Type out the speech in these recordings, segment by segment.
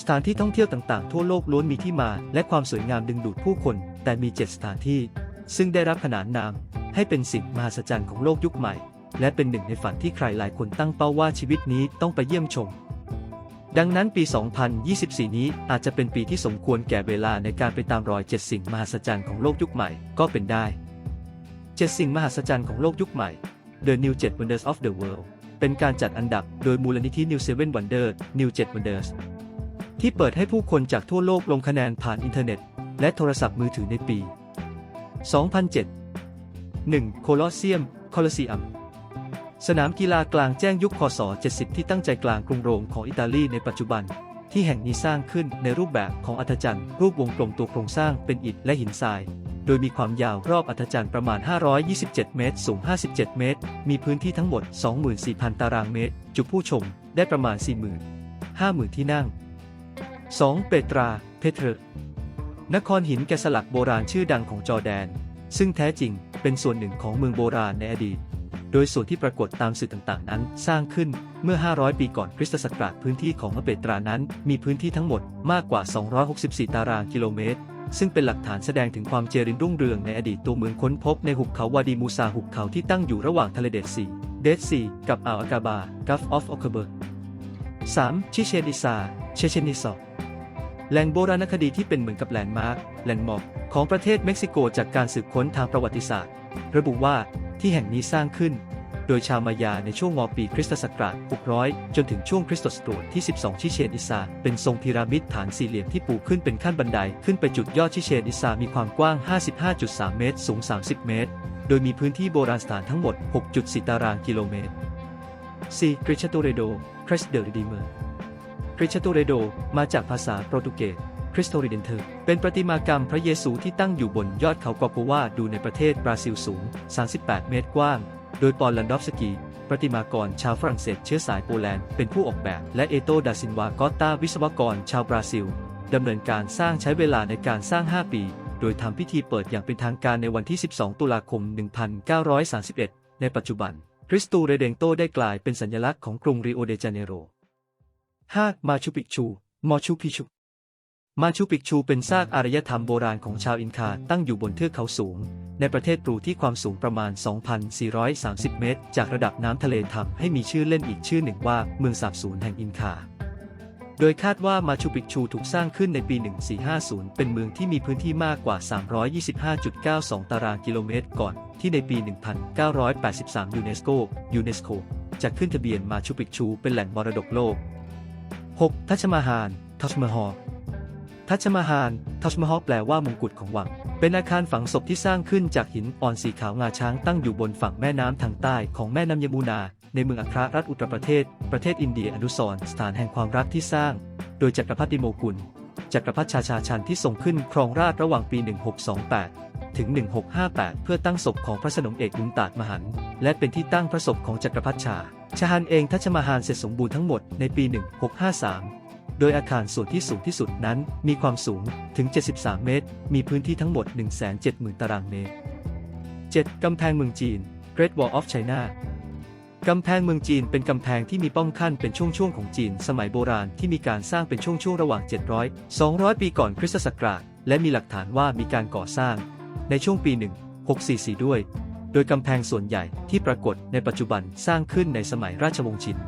สถานที่ท่องเที่ยวต่างๆ ทั่วโลกล้วนมีที่มาและความสวยงามดึงดูดผู้คน แต่มี 7 สถานที่ ซึ่งได้รับขนานนาม ให้เป็นสิ่งมหัศจรรย์ของโลกยุคใหม่ และเป็นหนึ่งในฝันที่ใครหลายคนตั้งเป้าว่าชีวิตนี้ต้องไปเยี่ยมชม ดังนั้นปี 2024 นี้อาจจะเป็นปีที่สมควรแก่เวลาในการไปตามรอย 7 สิ่งมหัศจรรย์ของโลกยุคใหม่ก็เป็นได้ 7 สิ่งมหัศจรรย์ของโลกยุคใหม่ The New 7 Wonders of the World เป็นการจัดอันดับโดยมูลนิธิ New 7 Wonders New 7 Wonders ที่เปิดให้ผู้คนจากทั่วโลกลงคะแนนผ่านอินเทอร์เน็ต และโทรศัพท์มือถือในปี 2007 1. โคลอสเซียม คอลซีอัม สนามกีฬากลางแจ้งยุคคศ 70 ที่ตั้งใจกลางกรุงโรมของอิตาลีในปัจจุบัน ที่แห่งนี้สร้างขึ้นในรูปแบบของอัฐจันทร์รูปวงกลมตัวโครงสร้างเป็นอิฐและหินทราย โดยมีความยาวรอบอัฐจันทร์ประมาณ 527 เมตร สูง 57 เมตร มีพื้นที่ทั้งหมด 24,000 ตารางเมตร จุผู้ชมได้ประมาณ 40,000 50,000 ที่นั่ง 2. เปตรา เพเทรนครหินแกะสลักโบราณชื่อดังของจอร์แดน ซึ่งแท้จริงเป็นส่วนหนึ่งของเมืองโบราณในอดีต โดยส่วนที่ปรากฏตามสื่อต่างๆ นั้นสร้างขึ้นเมื่อ 500 ปีก่อนคริสตศักราชพื้นที่ของเปตรานั้น มีพื้นที่ทั้งหมดมากกว่า 264 ตารางกิโลเมตร ซึ่งเป็นหลักฐานแสดงถึงความเจริญรุ่งเรืองในอดีตตัวเมืองค้นพบในหุบเขาวาดีมูซาหุบเขาที่ตั้งอยู่ระหว่างทะเลเดดซีเดดซีกับอ่าวอากาบา Gulf of o k a b e r 3. ชิเชนิซา เชเชนิซอแหล่งโบราณคดีที่เป็นเหมือนกับแลนด์มาร์คแลนด์มอร์กของประเทศเม็กซิโกจากการสืบค้นทางประวัติศาสตร์ ระบุว่าที่แห่งนี้สร้างขึ้น โดยชาวมายาในช่วงงอปีคริสตศักราช600 จนถึงช่วงคริสตศตวรรษที่ 12 ชิเชนอิซา เป็นทรงพีระมิดฐานสี่เหลี่ยมที่ปูขึ้นเป็นขั้นบันไดขึ้นไปจุดยอดชิเชนอิซา มีความกว้าง 55.3 เมตร สูง 30 เมตร โดยมีพื้นที่โบราณสถานทั้งหมด 6.4 ตารางกิโลเมตร 4. กริชโตเรโด c r e s t del Redeemer กริชโตเรโด มาจากภาษาโปรตุเกสคริสโตริเดนเทอร์ เป็นประติมากรรมพระเยซูที่ตั้งอยู่บนยอดเขากอโกวาดูในประเทศบราซิลสูง 38 เมตรกว้าง โดยปอลลันดอฟสกีประติมากรชาวฝรั่งเศสเชื้อสายโปแลนด์เป็นผู้ออกแบบ และเอโตดาซินวากอตตาวิศวกรชาวบราซิลดำเนินการสร้างใช้เวลาในการสร้าง 5 ปี โดยทำพิธีเปิดอย่างเป็นทางการในวันที่ 12 ตุลาคม 1931 ในปัจจุบัน คริสตูเรเดงโตได้กลายเป็นสัญลักษณ์ของกรุงริโอเดจาเนโร 5. มาชูปิกชูมอชูปิชูมาชูปิกชูเป็นซากอารยธรรมโบราณของชาวอินคาตั้งอยู่บนเทือกเขาสูง ในประเทศปรูที่ความสูงประมาณ 2,430 เมตร จากระดับน้ำทะเลทำให้มีชื่อเล่นอีกชื่อหนึ่งว่าเมืองสาบสูญแห่งอินคา โดยคาดว่ามาชูปิกชูถูกสร้างขึ้นในปี 1450 เป็นเมืองที่มีพื้นที่มากกว่า 325.92 ตารางกิโลเมตรก่อนที่ในปี 1983 ยูเนสโกยูเนสโกจะขึ้นทะเบียนมาชูปิกชูเป็นแหล่งมรดกโลก 6. ทัชมาฮานทัชมาฮอ ทัชมาฮานทัชมาฮอลแปลว่ามงกุฎของวัง เป็นอาคารฝังศพที่สร้างขึ้นจากหินอ่อนสีขาวงาช้างตั้งอยู่บนฝั่งแม่น้ำทางใต้ของแม่น้ำยมูนา ในเมืองอัครรัฐอุตรประเทศ ประเทศอินเดียอนุสรสถานแห่งความรักที่สร้าง โดยจักรพรรดิโมกุล จักรพรรดิชาชาชันที่ทรงขึ้นครองราชระหว่างปี 1628 ถึง 1658 เพื่อตั้งศพของพระสนมเอกอุนตาดมหัน และเป็นที่ตั้งพระศพของจักรพรรดิชา ชาฮันเองทัชมาฮานเสร็จสมบูรณ์ทั้งหมดในปี 1653 โดยอาคารส่วนที่สูงที่สุดนั้นมีความสูงถึง 73 เมตร มีพื้นที่ทั้งหมด 170,000 ตารางเมตร 7. กำแพงเมืองจีน Great Wall of China กำแพงเมืองจีนเป็นกำแพงที่มีป้องขั้นเป็นช่วงๆของจีน สมัยโบราณที่มีการสร้างเป็นช่วงๆระหว่าง 700 200 ปีก่อนคริสตศักราช และมีหลักฐานว่ามีการก่อสร้าง ในช่วงปี 1644 ด้วย โดยกำแพงส่วนใหญ่ที่ปรากฏในปัจจุบันสร้างขึ้นในสมัยราชวงศ์ชิน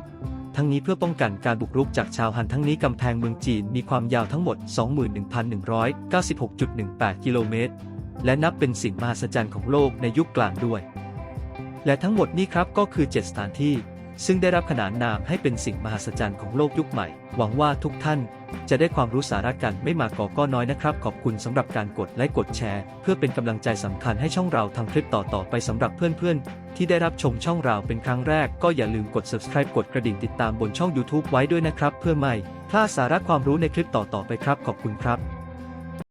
ทั้งนี้เพื่อป้องกันการบุกรุกจากชาวฮันทั้งนี้กำแพงเมืองจีนมีความยาวทั้งหมด 21,196.18 กิโลเมตร และนับเป็นสิ่งมหัศจรรย์ของโลกในยุคกลางด้วย และทั้งหมดนี้ครับก็คือ 7 สถานที่ ซึ่งได้รับขนานนามให้เป็นสิ่งมหัศจรรย์ของโลกยุคใหม่ หวังว่าทุกท่านจะได้ความรู้สาระกันไม่มากก่อก็น้อยนะครับ ขอบคุณสำหรับการกดไลค์กดแชร์ เพื่อเป็นกำลังใจสำคัญให้ช่องเราทำคลิปต่อๆไปสำหรับเพื่อนๆ ที่ได้รับชมช่องเราเป็นครั้งแรก ก็อย่าลืมกด subscribe กดกระดิ่งติดตามบนช่อง YouTube ไว้ด้วยนะครับ เพื่อไม่พลาดสาระความรู้ในคลิปต่อๆไปครับ ขอบคุณครับ